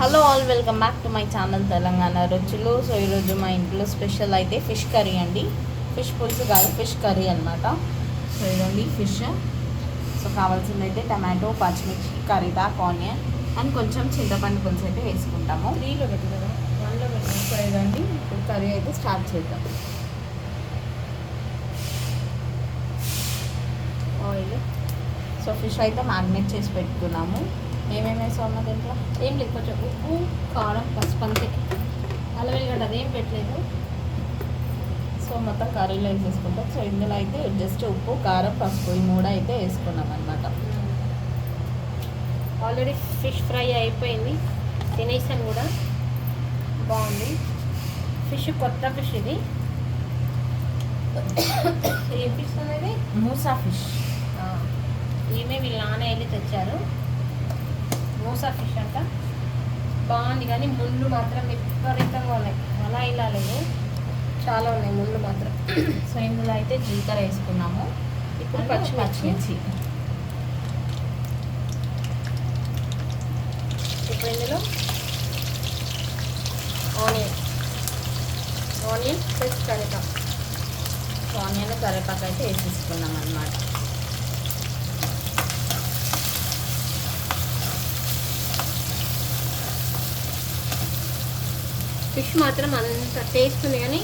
Hello all welcome back to my channel Telangana Ruchulu so ఈరోజు మా ఇంట్లో special అయితే ఫిష్ కర్రీ అండి. ఫిష్ పులుసు కాదు ఫిష్ కర్రీ అనమాట సో ఇదండి ఫిష్ సో కావాల్సింది అయితే టమాటో పచ్చిమిర్చి కరివేపాకు ఆనియన్ అండ్ కొంచెం చింతపండు పులుసు అయితే వేసుకుంటాము. త్రీలో పెట్టు కదా. వన్లో ఇదండి ఇప్పుడు కర్రీ అయితే స్టార్ట్ చేద్దాం. ఆయిల్ సో ఫిష్ అయితే మ్యారినేట్ చేసి పెట్టుకున్నాము. ఏమేమి వేసాము దీంట్లో? ఏం లేదు కొంచెం ఉప్పు కారం పసుపు అంతే. అల్లం వెల్లిగడ్డ అదేం పెట్టలేదు. సో మొత్తం కర్రీలో వేసేసుకుంటాం సో ఇందులో అయితే జస్ట్ ఉప్పు కారం పసుపు ఈ మూడు అయితే వేసుకున్నాం అనమాట ఆల్రెడీ ఫిష్ ఫ్రై అయిపోయింది. తినేసాను కూడా. బాగుంది. ఫిష్ కొత్త ఫిష్ ఇది. ఏం ఫిష్ అనేది? మూసా ఫిష్ ఈమె వీళ్ళ నాన్న వెళ్ళి తెచ్చారు. మూసా ఫిష్ అంట. బాగుంది కానీ ముళ్ళు మాత్రం విపరీతంగా ఉన్నాయి. అలా ఇలా లేదు. చాలా ఉన్నాయి ముళ్ళు మాత్రం. సో ఇందులో అయితే జీలకర్ర వేసుకున్నాము. ఇప్పుడు And పచ్చిమిర్చి. ఇప్పుడు ఇందులో ఆనియన్. ఆనియన్ ప్లస్ కరివేపాకు. ఆనియన్ కరివేపాకు అయితే వేసేసుకున్నాం అనమాట ఫిష్ మాత్రం అంత టేస్ట్ ఉంది కానీ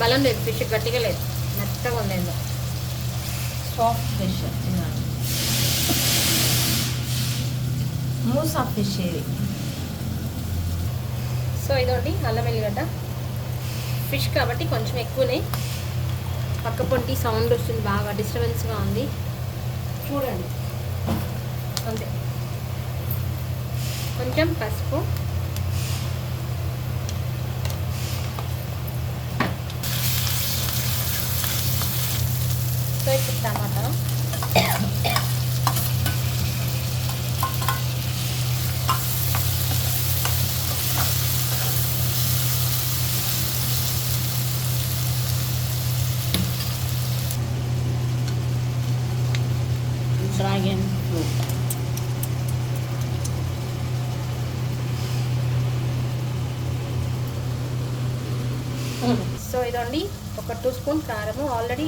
బలం లేదు ఫిష్ గట్టిగా లేదు. మెత్తగా ఉంది ఏందో సాఫ్ట్ ఫిష్ మూసా ఫిష్ ఇది సో ఇదోండి అల్లం వెల్లిగడ్డ ఫిష్ కాబట్టి కొంచెం ఎక్కువనే. పక్క పొంటి సౌండ్ వస్తుంది బాగా డిస్టర్బెన్స్గా ఉంది. చూడండి. అంతే. కొంచెం పసుపు. సో ఇప్పుడు టమాటా డ్రాగన్ ఫ్రూట్ సో ఇదండి. ఒక టూ స్పూన్ కారము. ఆల్రెడీ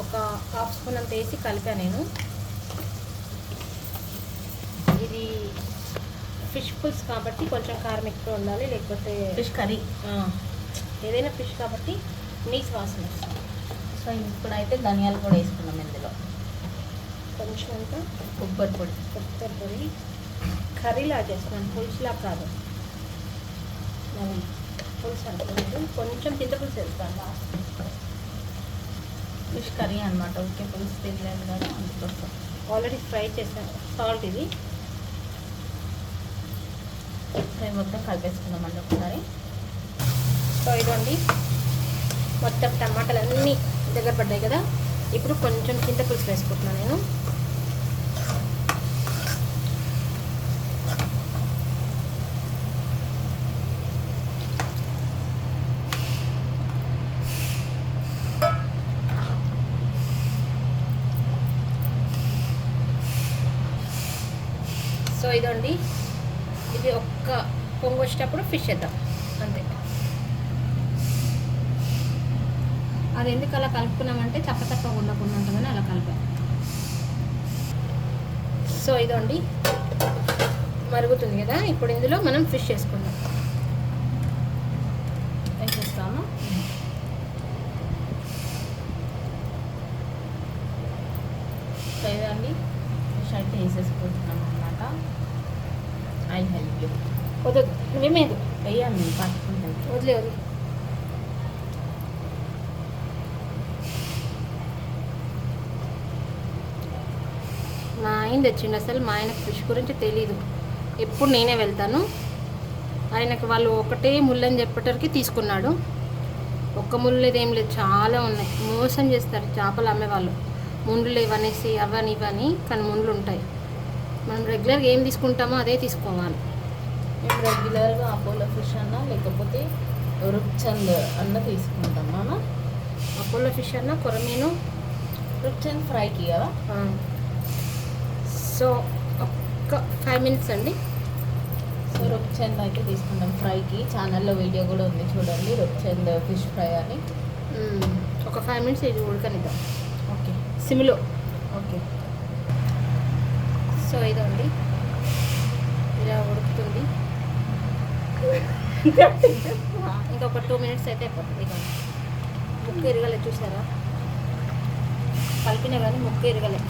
ఒక హాఫ్ స్పూన్ అంత వేసి కలిపా నేను. ఇది ఫిష్ పుల్స్ కాబట్టి కొంచెం కారం ఎక్కువ ఉండాలి లేకపోతే ఫిష్ కర్రీ. ఏదైనా ఫిష్ కాబట్టి నీస్ వాసన వస్తుంది సో ఇప్పుడైతే ధనియాలు కూడా వేసుకున్నాం ఇందులో. కొంచెం అంతా కొబ్బరి పొడి. కొబ్బరి పొడి. కర్రీలా చేస్తున్నాను పులుసులా కాదు. పులుసు అనుకోలేదు కొంచెం చింతపులుసు వేస్తాను లాస్ట్ ఫిష్ కర్రీ అనమాట ఓకే పులుసు తినలేదు కదా అందుకోసం. ఆల్రెడీ ఫ్రై చేసాను. సాల్ట్ ఇది. ఫ్రై మొత్తం కలిపేసుకుందామండి ఒకసారి. సో ఇదండి మొత్తం టమాటాలు అన్నీ దగ్గర పడ్డాయి కదా. ఇప్పుడు కొంచెం చింతపులుసు వేసుకుంటున్నాను నేను. ఇదండి. ఇది ఒక్క పొంగు వచ్చేటప్పుడు ఫిష్ వేద్దాం అంతే. అది ఎందుకు అలా కలుపుకున్నామంటే చప్ప చప్పగా ఉండకుండా ఉంటుందని అలా కలిపాం. సో ఇదండి. మరుగుతుంది కదా? ఇప్పుడు ఇందులో మనం ఫిష్ వేసుకుందాం వేసేస్తాము సో ఇదండి ఫిష్ అయితే వేసేసుకుంటున్నాం. అనమాట ఐ హెల్ప్ యూ వద్దు నువ్వేమేదు వేయండి పట్టుకుంటాను వదిలే వదిలే. మా ఆయన తెచ్చిండు అసలు మా ఆయనకు ఫిష్ గురించి తెలీదు. ఎప్పుడు నేనే వెళ్తాను. ఆయనకు వాళ్ళు ఒకటే ముళ్ళని చెప్పేటరికి తీసుకున్నాడు. ఒక్క ముళ్ళు లేదు ఏం లేదు చాలా ఉన్నాయి. మోసం చేస్తారు చేపలు అమ్మేవాళ్ళు ముండ్లు లేవనేసి అవని ఇవని కానీ ముండ్లు ఉంటాయి. మనం రెగ్యులర్గా ఏం తీసుకుంటామో అదే తీసుకోవాలి. మేము రెగ్యులర్గా అపోలో ఫిష్ అన్నా లేకపోతే రుప్చంద్ అన్న తీసుకుంటాం మనం అపోలో ఫిష్ అన్న కొరమీను రుప్చంద్ ఫ్రైకి కదా? సో ఒక్క ఫైవ్ మినిట్స్ అండి. సో రుప్చంద్ అయితే తీసుకుంటాం ఫ్రైకి ఛానల్లో వీడియో కూడా ఉంది చూడండి రుప్చంద్ ఫిష్ ఫ్రై అని. ఒక ఫైవ్ మినిట్స్ ఇది ఉడకనిద్దాం. ఓకే. సిమ్లో. ఓకే. సో ఇదండి. ఇలా ఉడుకుతుంది. ఇంకొక టూ మినిట్స్ అయితే అయిపోతుంది ఇక. ముక్కు ఎరగలే చూసారా? కలిపినా కానీ ముక్కు ఎరగలే.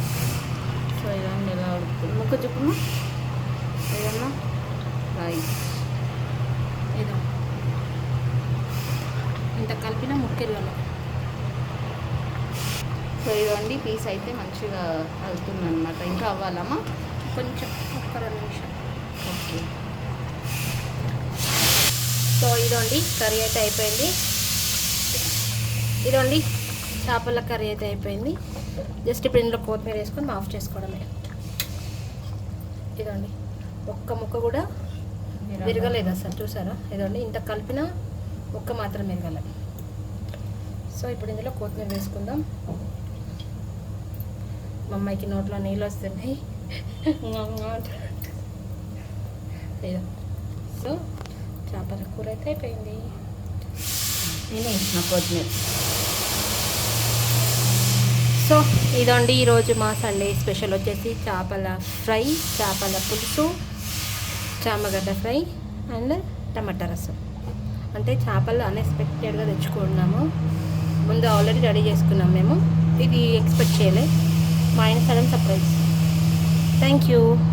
సో ఇదండి ఎలా ఉడుకుతుంది. ముక్కు చూపమ్మా ఏదన్నా? రైట్ ఏదో. ఇంత కలిపినా ముక్కు ఎరగలే. సో ఇదండి పీస్ అయితే మంచిగా అవుతుంది అనమాట ఇంకా అవ్వాలమ్మా? కొంచెం ఒక్క రెండు ఓకే. సో ఇదండి కర్రీ అయితే అయిపోయింది. ఇదండి చేపల కర్రీ అయితే అయిపోయింది. జస్ట్ ఇప్పుడు ఇందులో కొత్తిమీర వేసుకొని ఆఫ్ చేసుకోవడమే. ఇదండి ఒక్క ముక్క కూడా విరగలేదు అసలు చూసారా? ఇదండి ఇంత కలిపిన ఒక్క మాత్రం విరగలే. సో ఇప్పుడు ఇందులో కొత్తిమీర వేసుకుందాం. మా అమ్మాయికి నోట్లో నీళ్ళు వస్తున్నాయి. ఇదో. సో చేపల కూర అయితే అయిపోయింది నేను వేసిన కొత్తిమీర సో ఇదండి ఈరోజు మా సండే స్పెషల్ వచ్చేసి చేపల ఫ్రై చేపల పులుసు చామగడ్డ ఫ్రై అండ్ టమాటా రసం. అంటే చేపలు అన్ఎక్స్పెక్టెడ్గా తెచ్చుకున్నాము. ముందు ఆల్రెడీ రెడీ చేసుకున్నాం మేము. ఇది ఎక్స్పెక్ట్ చేయలే మా ఆయన సడన్ సర్ప్రైజ్ Thank you.